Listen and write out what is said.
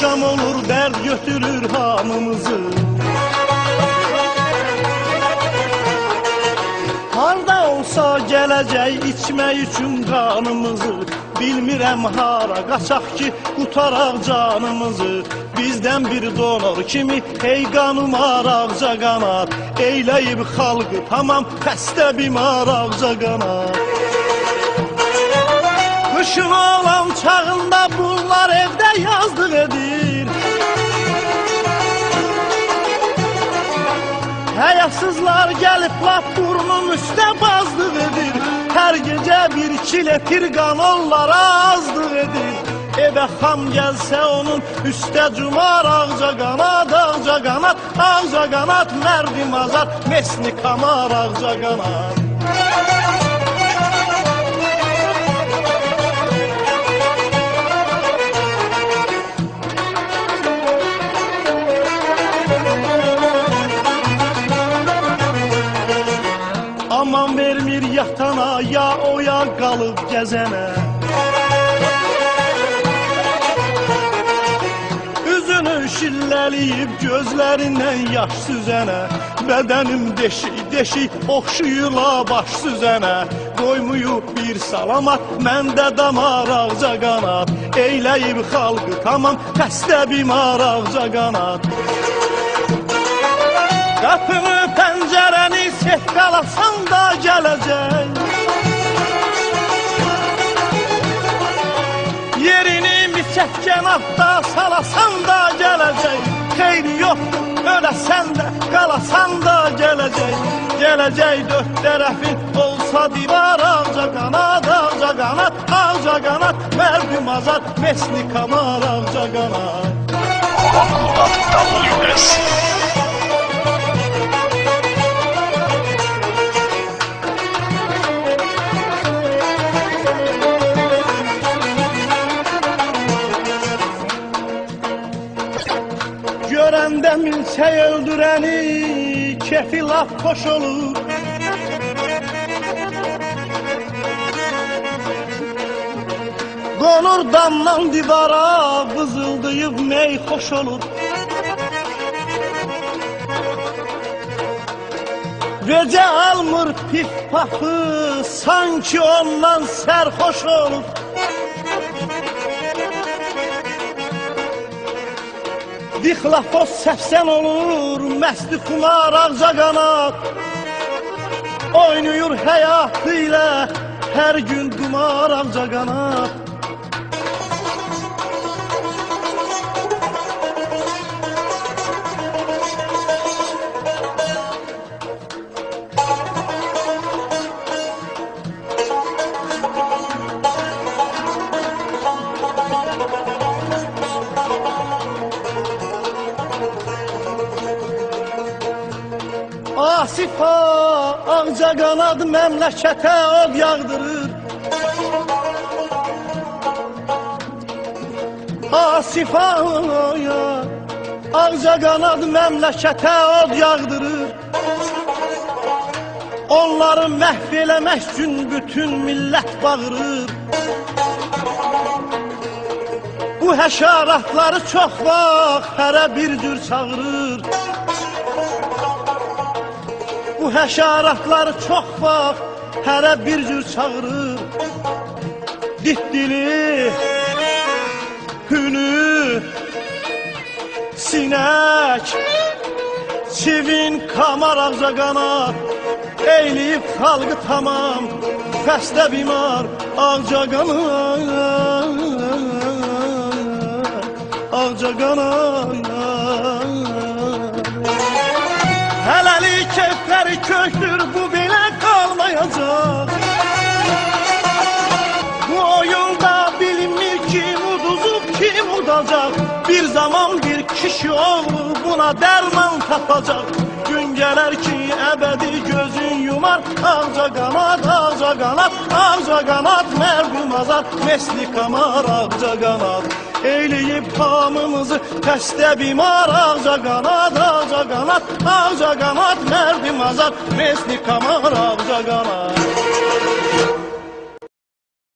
Akşam olur dert götürür hamımızı Harda olsa geləcək içmək üçün qanımızı Bilmirəm hara qaçaq ki qutaraq canımızı. Bizdən bir donor kimi hey qanım araqca qanat Eyləyib xalqı tamam xəstə bimar ağca qanat Qışın olan Həyasızlar gəlib lap burnum üstə bazdıq edir Hər gecə bir iki letir qan onlara azdıq edir Evə xam gəlsə onun üstə cumar ağca qanat, ağca qanat, ağca qanat Mərdim azad, mesni kamar ağca qanat yatana ya oya qalıb gəzənə Üzünü şilləliyib gözlərindən yaş süzənə Bədənim deşik deşik oxşuyula baş süzənə Qoymuyub bir salamat məndə damar ağca qanat Eyləyib xalqı tamam xəstə bimar ağca qanat Qapını, pəncərəni set qalasan da gələcək Misət kənafda salasan da gələcək Xeyri yox, öləsən də qalasan da gələcək Gələcək dörd tərəfin olsa divar ağca qanat, ağca qanat, ağca qanat Mərdüm azad, mesni kamar ağca qanat Milçək öldürəni kefi laf xoş olur. Qonur damdan divara vızıldayıb ney xoş olur. Gecə almır pif pafı sanki ondan sərxoş olur Dixlafos səfsən olur, məsti xumar ağca qanat Oynayır həyatı ilə hər gün qumar ağca qanat Asifa ağca qanad məmləkətə od yağdırır. Asifa ağca qanad məmləkətə od yağdırır. Onları məhv eləmək bütün millət bağırır. Bu həşaratları çox vaxt hərə bir cür çağırır Bu həşaratları çox vaxt hərə bir cür çağırır. Dit dili, hünü, sinək Çivin, kamar, ağca qanat Eyləyib xalqı tamam Xəstə bimar, ağca qanat Ağca qanat zaman bir kişi oğlu buna dərman tapacaq Gün gələr ki əbədi gözün yumar Ağca qanat, ağca qanat, ağca qanat Mərdum azad, mesli kamar ağca qanat Eyləyib hamımızı xəstə bimar Ağca qanat, ağca qanat, ağca qanat Mərdim azad, mesli kamar ağca qanat